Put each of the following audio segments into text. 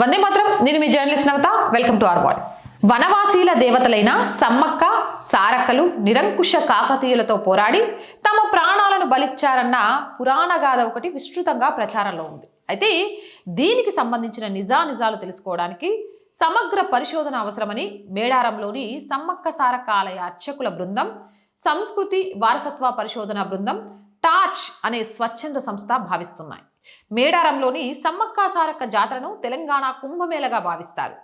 వందే మాత్రం. నేను మీ journalist Navatha. Welcome to R voice. వనవాసీల దేవతలైన సమ్మక్క సారక్కలు నిరంకుశ కాకతీయులతో పోరాడి తమ ప్రాణాలను బలిచ్చారన్న పురాణ గాథ ఒకటి విస్తృతంగా ప్రచారంలో ఉంది. అయితే దీనికి సంబంధించిన నిజానిజాలు తెలుసుకోవడానికి సమగ్ర పరిశోధన అవసరమని మేడారంలోని సమ్మక్క సారక్క ఆలయ అర్చకుల బృందం సంస్కృతి వారసత్వ పరిశోధన బృందం టార్చ్ అనే స్వచ్ఛంద సంస్థ భావిస్తున్నాయి. మేడారంలోని సమ్మక్క సారక్క జాతరను తెలంగాణ కుంభమేళగా భావిస్తారు.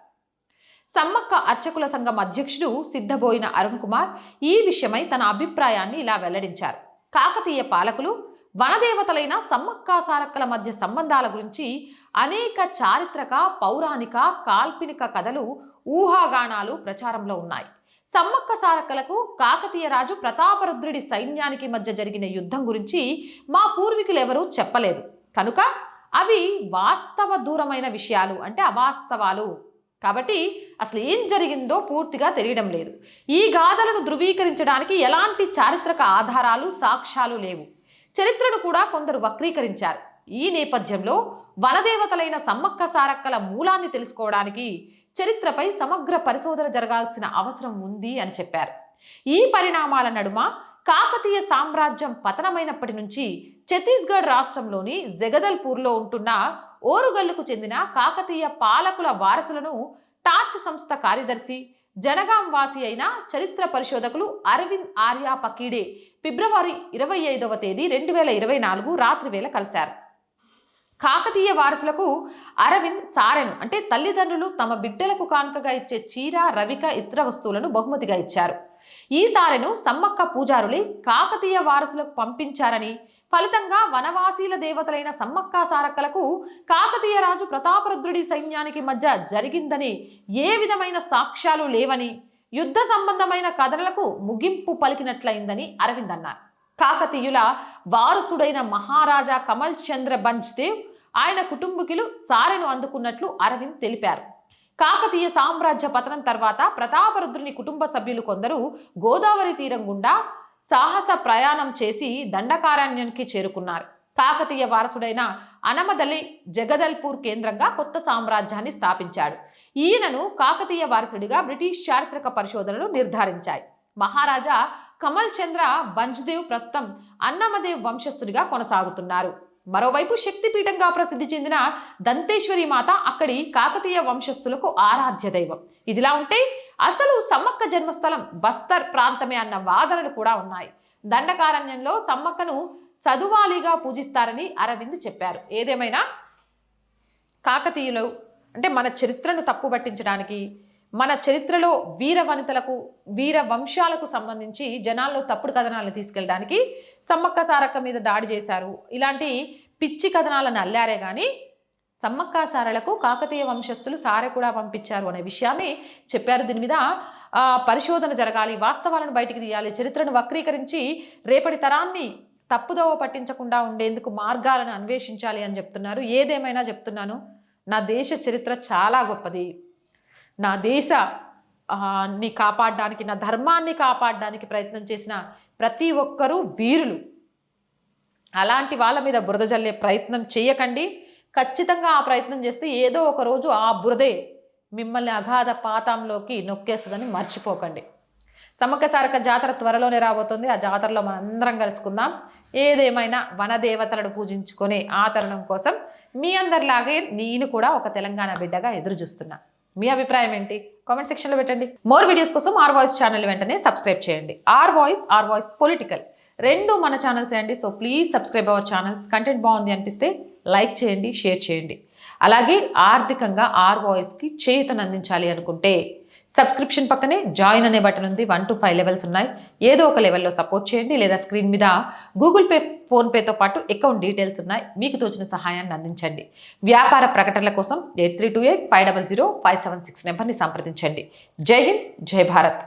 సమ్మక్క అర్చకుల సంఘం అధ్యక్షుడు సిద్ధబోయిన అరుణ్ కుమార్ ఈ విషయమై తన అభిప్రాయాన్ని ఇలా వెల్లడించారు. కాకతీయ పాలకులు వనదేవతలైన సమ్మక్క సారక్కల మధ్య సంబంధాల గురించి అనేక చారిత్రక పౌరాణిక కాల్పనిక కథలు ఊహాగానాలు ప్రచారంలో ఉన్నాయి. సమ్మక్క సారక్కలకు కాకతీయ రాజు ప్రతాపరుద్రుడి సైన్యానికి మధ్య జరిగిన యుద్ధం గురించి మా పూర్వీకులు ఎవరూ చెప్పలేదు. కనుక అవి వాస్తవ దూరమైన విషయాలు అంటే అవాస్తవాలు. కాబట్టి అసలు ఏం జరిగిందో పూర్తిగా తెలియడం లేదు. ఈ గాథలను ధృవీకరించడానికి ఎలాంటి చారిత్రక ఆధారాలు సాక్ష్యాలు లేవు. చరిత్రను కూడా కొందరు వక్రీకరించారు. ఈ నేపథ్యంలో వనదేవతలైన సమ్మక్క సారక్కల మూలాన్ని తెలుసుకోవడానికి చరిత్రపై సమగ్ర పరిశోధన జరగాల్సిన అవసరం ఉంది అని చెప్పారు. ఈ పరిణామాల నడుమ కాకతీయ సామ్రాజ్యం పతనమైనప్పటి నుంచి ఛత్తీస్గఢ్ రాష్ట్రంలోని జగదల్పూర్లో ఉంటున్న ఓరుగల్లుకు చెందిన కాకతీయ పాలకుల వారసులను టార్చ్ సంస్థ కార్యదర్శి జనగాం వాసి అయిన చరిత్ర పరిశోధకులు అరవింద్ ఆర్యా పకీడే ఫిబ్రవరి ఇరవై ఐదవ తేదీ రెండు వేల ఇరవై నాలుగు రాత్రి వేళ కలిశారు. కాకతీయ వారసులకు అరవింద్ సారెను అంటే తల్లిదండ్రులు తమ బిడ్డలకు కానుకగా ఇచ్చే చీర రవిక ఇతర వస్తువులను బహుమతిగా ఇచ్చారు. ఈ సారెను సమ్మక్క పూజారులే కాకతీయ వారసులకు పంపించారని ఫలితంగా వనవాసీల దేవతలైన సమ్మక్క సారక్కలకు కాకతీయ రాజు ప్రతాపరుద్రుడి సైన్యానికి మధ్య జరిగిందని ఏ విధమైన సాక్ష్యాలు లేవని యుద్ధ సంబంధమైన కథలకు ముగింపు పలికినట్లయిందని అరవింద్ అన్నారు. కాకతీయుల వారసుడైన మహారాజా కమల్ చంద్ర బంజ్దేవ్ ఆయన కుటుంబకులు సారెను అందుకున్నట్లు అరవింద్ తెలిపారు. కాకతీయ సామ్రాజ్య పతనం తర్వాత ప్రతాపరుద్రుని కుటుంబ సభ్యులు కొందరు గోదావరి తీరం గుండా సాహస ప్రయాణం చేసి దండకారణ్యానికి చేరుకున్నారు. కాకతీయ వారసుడైన అనమదలి జగదల్పూర్ కేంద్రంగా కొత్త సామ్రాజ్యాన్ని స్థాపించాడు. ఈయనను కాకతీయ వారసుడిగా బ్రిటిష్ చారిత్రక పరిశోధనలు నిర్ధారించాయి. మహారాజా కమల్ చంద్ర బంజ్దేవ్ ప్రస్తుతం అన్నమదేవ్ వంశస్థుడిగా కొనసాగుతున్నారు. మరోవైపు శక్తిపీఠంగా ప్రసిద్ధి చెందిన దంతేశ్వరి మాత అక్కడి కాకతీయ వంశస్థులకు ఆరాధ్య దైవం. ఇదిలా ఉంటే అసలు సమ్మక్క జన్మస్థలం బస్తర్ ప్రాంతమే అన్న వాదనలు కూడా ఉన్నాయి. దండకారణ్యంలో సమ్మక్కను సదువాలిగా పూజిస్తారని అరవింద్ చెప్పారు. ఏదేమైనా? కాకతీయులు అంటే మన చరిత్రను తప్పుబట్టించడానికి మన చరిత్రలో వీర వనితలకు వీర వంశాలకు సంబంధించి జనాల్లో తప్పుడు కథనాలను తీసుకెళ్ళడానికి సమ్మక్క సారక్క మీద దాడి చేశారు. ఇలాంటి పిచ్చి కథనాలను అల్లారే కానీ సమ్మక్క సారలకు కాకతీయ వంశస్థులు సారె కూడా పంపించారు అనే విషయాన్ని చెప్పారు. దీని మీద పరిశోధన జరగాలి వాస్తవాలను బయటికి తీయాలి చరిత్రను వక్రీకరించి రేపటి తరాన్ని తప్పుదోవ పట్టించకుండా ఉండేందుకు మార్గాలను అన్వేషించాలి అని చెప్తున్నారు. ఏదేమైనా చెప్తున్నాను నా దేశ చరిత్ర చాలా గొప్పది. నా దేశ ని కాపాడడానికి నా ధర్మాన్ని కాపాడడానికి ప్రయత్నం చేసిన ప్రతి ఒక్కరూ వీరులు. అలాంటి వాళ్ళ మీద బురద జల్లే ప్రయత్నం చేయకండి. ఖచ్చితంగా ఆ ప్రయత్నం చేస్తే ఏదో ఒక రోజు ఆ బురదే మిమ్మల్ని అగాధ పాతంలోకి నొక్కేస్తుందని మర్చిపోకండి. సమ్మక్క సారక జాతర త్వరలోనే రాబోతుంది. ఆ జాతరలో మనందరం కలుసుకుందాం. ఏదేమైనా వనదేవతలను పూజించుకునే ఆ తరుణం కోసం మీ అందరిలాగే నేను కూడా ఒక తెలంగాణ బిడ్డగా ఎదురు చూస్తున్నా మీ అభిప్రాయం ఏంటి? కామెంట్ సెక్షన్లో పెట్టండి. మోర్ వీడియోస్ కోసం ఆర్ వాయిస్ ఛానల్ వెంటనే సబ్స్క్రైబ్ చేయండి. R voice R voice political. రెండు మన ఛానల్స్ అండి. So please subscribe our channels. Content బాగుంది అనిపిస్తే లైక్ చేయండి షేర్ చేయండి. అలాగే ఆర్థికంగా ఆర్ వాయిస్కి చేయుతను అందించాలి అనుకుంటే సబ్స్క్రిప్షన్ పక్కనే జాయిన్ అనే బటన్ ఉంది వన్ టు ఫైవ్ లెవెల్స్ ఉన్నాయి. ఏదో ఒక లెవెల్లో సపోర్ట్ చేయండి లేదా స్క్రీన్ మీద గూగుల్ పే ఫోన్పేతో పాటు అకౌంట్ డీటెయిల్స్ ఉన్నాయి మీకు తోచిన సహాయాన్ని అందించండి. వ్యాపార ప్రకటనల కోసం eight three two eight five double zero five seven six నెంబర్ని సంప్రదించండి. జై హింద్ జై భారత్.